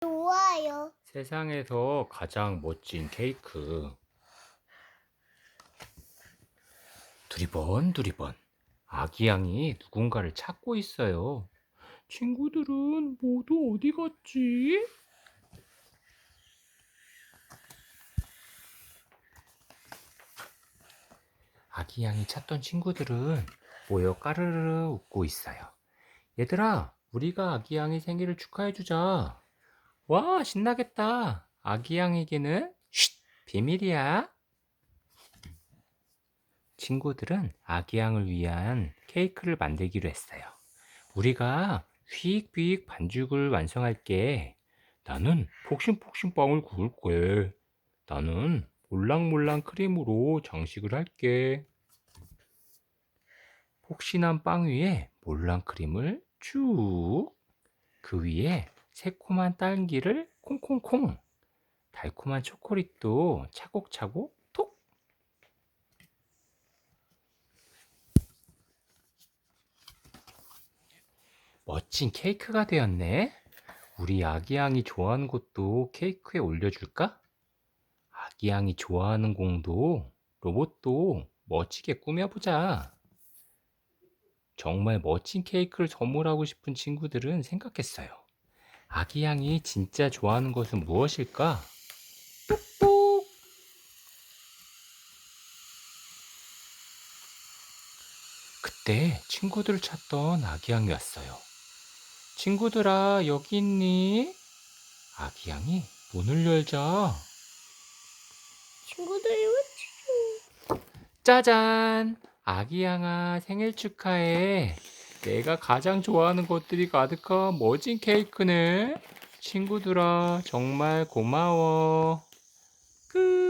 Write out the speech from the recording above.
좋아요. 세상에서 가장 멋진 케이크. 두리번 두리번. 아기 양이 누군가를 찾고 있어요. 친구들은 모두 어디 갔지? 아기 양이 찾던 친구들은 모여 까르르 웃고 있어요. 얘들아, 우리가 아기 양의 생일을 축하해주자. 와, 신나겠다. 아기 양에게는 쉿, 비밀이야. 친구들은 아기 양을 위한 케이크를 만들기로 했어요. 우리가 휙휙 반죽을 완성할게. 나는 폭신폭신 빵을 구울 거야. 나는 몰랑몰랑 크림으로 장식을 할게. 폭신한 빵 위에 몰랑 크림을 쭉. 그 위에 새콤한 딸기를 콩콩콩. 달콤한 초콜릿도 차곡차곡 톡. 멋진 케이크가 되었네. 우리 아기 양이 좋아하는 것도 케이크에 올려줄까? 아기 양이 좋아하는 공도 로봇도 멋지게 꾸며보자. 정말 멋진 케이크를 선물하고 싶은 친구들은 생각했어요. 아기 양이 진짜 좋아하는 것은 무엇일까? 뽁뽁! 그때 친구들을 찾던 아기 양이 왔어요. 친구들아, 여기 있니? 아기 양이 문을 열자. 친구들이 왜 짜잔! 아기 양아, 생일 축하해. 내가 가장 좋아하는 것들이 가득한 멋진 케이크네. 친구들아, 정말 고마워. 끝.